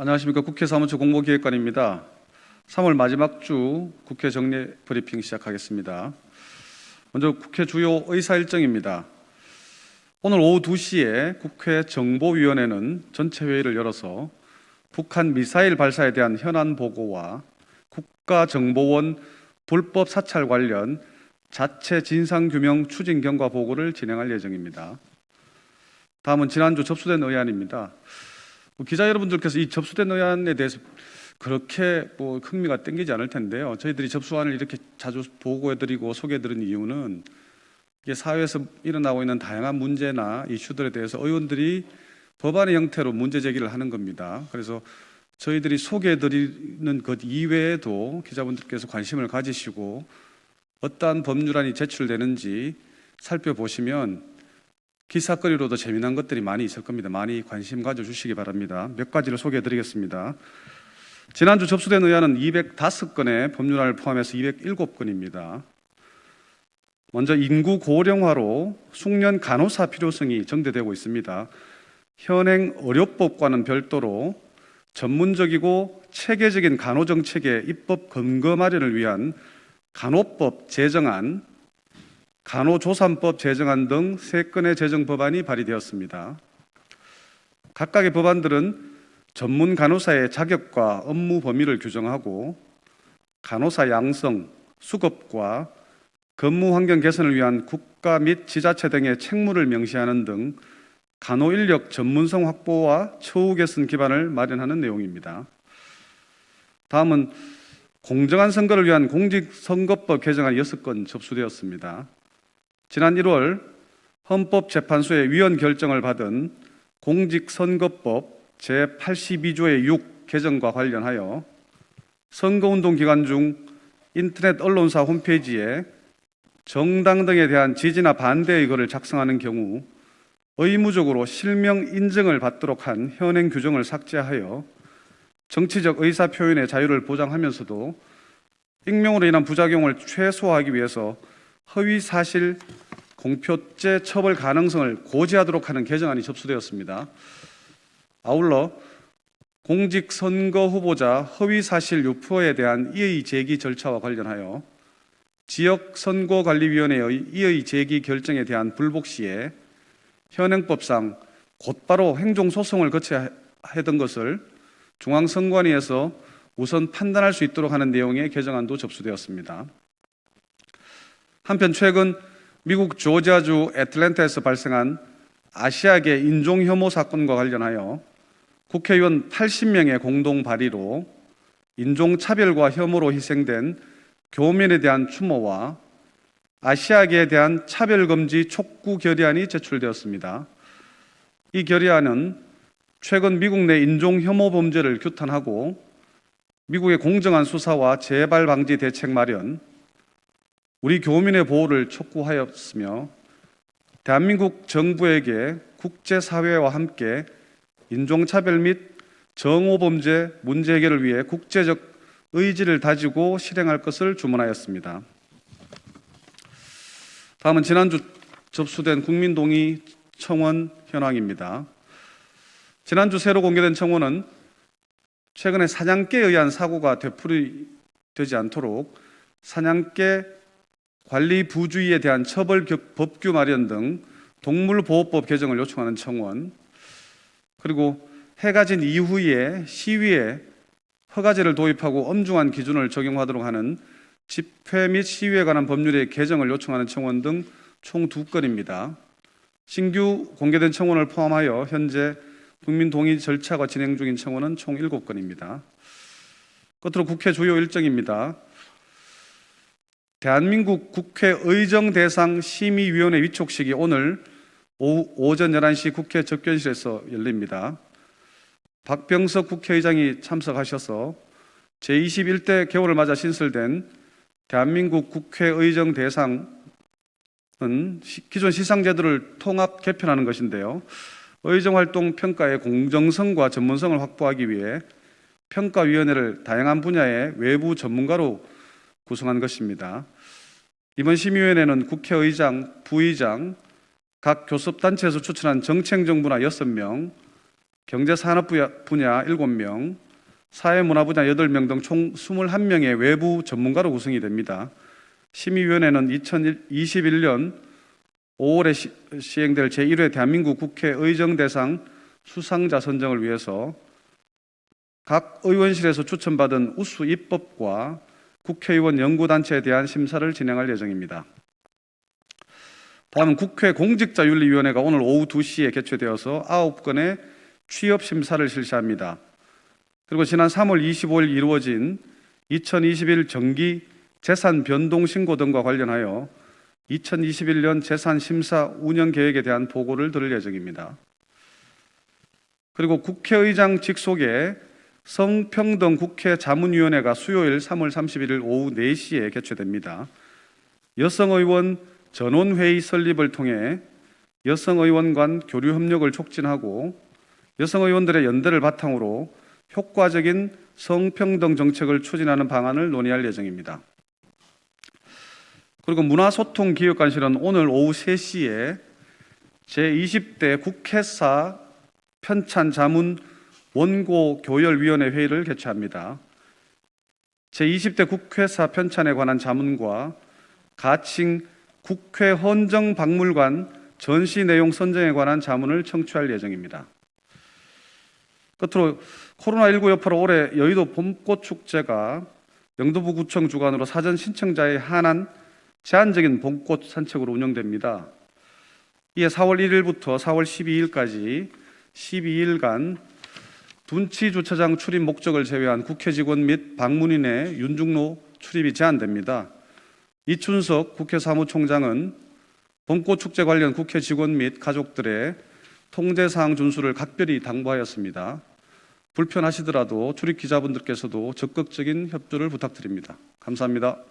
안녕하십니까 국회 사무처 공보기획관입니다. 3월 마지막 주 국회 정례 브리핑 시작하겠습니다. 먼저 국회 주요 의사 일정입니다. 오늘 오후 2시에 국회 정보위원회는 전체 회의를 열어서 북한 미사일 발사에 대한 현안 보고와 국가정보원 불법 사찰 관련 자체 진상규명 추진 경과 보고를 진행할 예정입니다. 다음은 지난주 접수된 의안입니다. 뭐 기자 여러분들께서 이 접수된 의안에 대해서 그렇게 뭐 흥미가 땡기지 않을 텐데요. 저희들이 접수안을 이렇게 자주 보고해드리고 소개해드린 이유는 이게 사회에서 일어나고 있는 다양한 문제나 이슈들에 대해서 의원들이 법안의 형태로 문제 제기를 하는 겁니다. 그래서 저희들이 소개해드리는 것 이외에도 기자분들께서 관심을 가지시고 어떠한 법률안이 제출되는지 살펴보시면 기사거리로도 재미난 것들이 많이 있을 겁니다. 많이 관심 가져주시기 바랍니다. 몇 가지를 소개해 드리겠습니다. 지난주 접수된 의안은 205건의 법률안을 포함해서 207건입니다. 먼저 인구 고령화로 숙련 간호사 필요성이 정대되고 있습니다. 현행 의료법과는 별도로 전문적이고 체계적인 간호 정책의 입법 근거 마련을 위한 간호법 제정안, 간호조산법 제정안 등 세 건의 제정 법안이 발의되었습니다. 각각의 법안들은 전문 간호사의 자격과 업무 범위를 규정하고 간호사 양성, 수급과 근무 환경 개선을 위한 국가 및 지자체 등의 책무를 명시하는 등 간호 인력 전문성 확보와 처우 개선 기반을 마련하는 내용입니다. 다음은 공정한 선거를 위한 공직선거법 개정안 6건 접수되었습니다. 지난 1월 헌법재판소의 위헌 결정을 받은 공직선거법 제82조의 6 개정과 관련하여 선거운동 기간 중 인터넷 언론사 홈페이지에 정당 등에 대한 지지나 반대 의거를 작성하는 경우 의무적으로 실명 인증을 받도록 한 현행 규정을 삭제하여 정치적 의사 표현의 자유를 보장하면서도 익명으로 인한 부작용을 최소화하기 위해서 허위 사실 공표죄 처벌 가능성을 고지하도록 하는 개정안이 접수되었습니다. 아울러 공직선거 후보자 허위 사실 유포에 대한 이의 제기 절차와 관련하여 지역선거관리위원회의 이의 제기 결정에 대한 불복 시에 현행법상 곧바로 행정소송을 거쳐야 했던 것을 중앙선관위에서 우선 판단할 수 있도록 하는 내용의 개정안도 접수되었습니다. 한편 최근 미국 조지아주 애틀랜타에서 발생한 아시아계 인종 혐오 사건과 관련하여 국회의원 80명의 공동 발의로 인종 차별과 혐오로 희생된 교민에 대한 추모와 아시아계에 대한 차별 금지 촉구 결의안이 제출되었습니다. 이 결의안은 최근 미국 내 인종 혐오 범죄를 규탄하고 미국의 공정한 수사와 재발 방지 대책 마련, 우리 교민의 보호를 촉구하였으며 대한민국 정부에게 국제사회와 함께 인종차별 및 정오범죄 문제 해결을 위해 국제적 의지를 다지고 실행할 것을 주문하였습니다. 다음은 지난주 접수된 국민동의 청원 현황입니다. 지난주 새로 공개된 청원은 최근에 사냥개에 의한 사고가 되풀이되지 않도록 사냥개 관리 부주의에 대한 처벌 법규 마련 등 동물보호법 개정을 요청하는 청원 그리고 해가 진 이후에 시위에 허가제를 도입하고 엄중한 기준을 적용하도록 하는 집회 및 시위에 관한 법률의 개정을 요청하는 청원 등 총 두 건입니다. 신규 공개된 청원을 포함하여 현재 국민 동의 절차가 진행 중인 청원은 총 7건입니다. 끝으로 국회 주요 일정입니다. 대한민국 국회 의정 대상 심의위원회 위촉식이 오늘 오후, 오전 11시 국회 접견실에서 열립니다. 박병석 국회의장이 참석하셔서 제21대 개원을 맞아 신설된 대한민국 국회의정 대상은 기존 시상제도를 통합 개편하는 것인데요. 의정 활동 평가의 공정성과 전문성을 확보하기 위해 평가위원회를 다양한 분야의 외부 전문가로 구성한 것입니다. 이번 심의위원회는 국회의장, 부의장, 각 교섭단체에서 추천한 정책정부나 6명, 경제산업 분야- 분야 7명, 사회문화 분야 8명 등 총 21명의 외부 전문가로 구성이 됩니다. 심의위원회는 2021년 5월에 시, 시행될 제1회 대한민국 국회 의정대상 수상자 선정을 위해서 각 의원실에서 추천받은 우수 입법과 국회의원 연구단체에 대한 심사를 진행할 예정입니다. 다음은 국회 공직자윤리위원회가 오늘 오후 2시에 개최되어서 9건의 취업 심사를 실시합니다. 그리고 지난 3월 25일 이루어진 2021 정기 재산 변동 신고 등과 관련하여 2021년 재산 심사 운영 계획에 대한 보고를 들을 예정입니다. 그리고 국회의장 직속의 성평등 국회 자문위원회가 수요일 3월 31일 오후 4시에 개최됩니다. 여성 의원 전원 회의 설립을 통해 여성 의원 간 교류 협력을 촉진하고 여성 의원들의 연대를 바탕으로 효과적인 성평등 정책을 추진하는 방안을 논의할 예정입니다. 그리고 문화소통 기획관실은 오늘 오후 3시에 제20대 국회사 편찬 자문 원고 교열위원회 회의를 개최합니다. 제20대 국회사 편찬에 관한 자문과 가칭 국회 헌정 박물관 전시 내용 선정에 관한 자문을 청취할 예정입니다. 끝으로 코로나19 여파로 올해 여의도 봄꽃 축제가 영도부 구청 주관으로 사전 신청자에 한한 제한적인 봄꽃 산책으로 운영됩니다. 이에 4월 1일부터 4월 12일까지 12일간 둔치 주차장 출입 목적을 제외한 국회 직원 및 방문인의 윤중로 출입이 제한됩니다. 이춘석 국회 사무총장은 봄꽃 축제 관련 국회 직원 및 가족들의 통제 사항 준수를 각별히 당부하였습니다. 불편하시더라도 출입 기자분들께서도 적극적인 협조를 부탁드립니다. 감사합니다.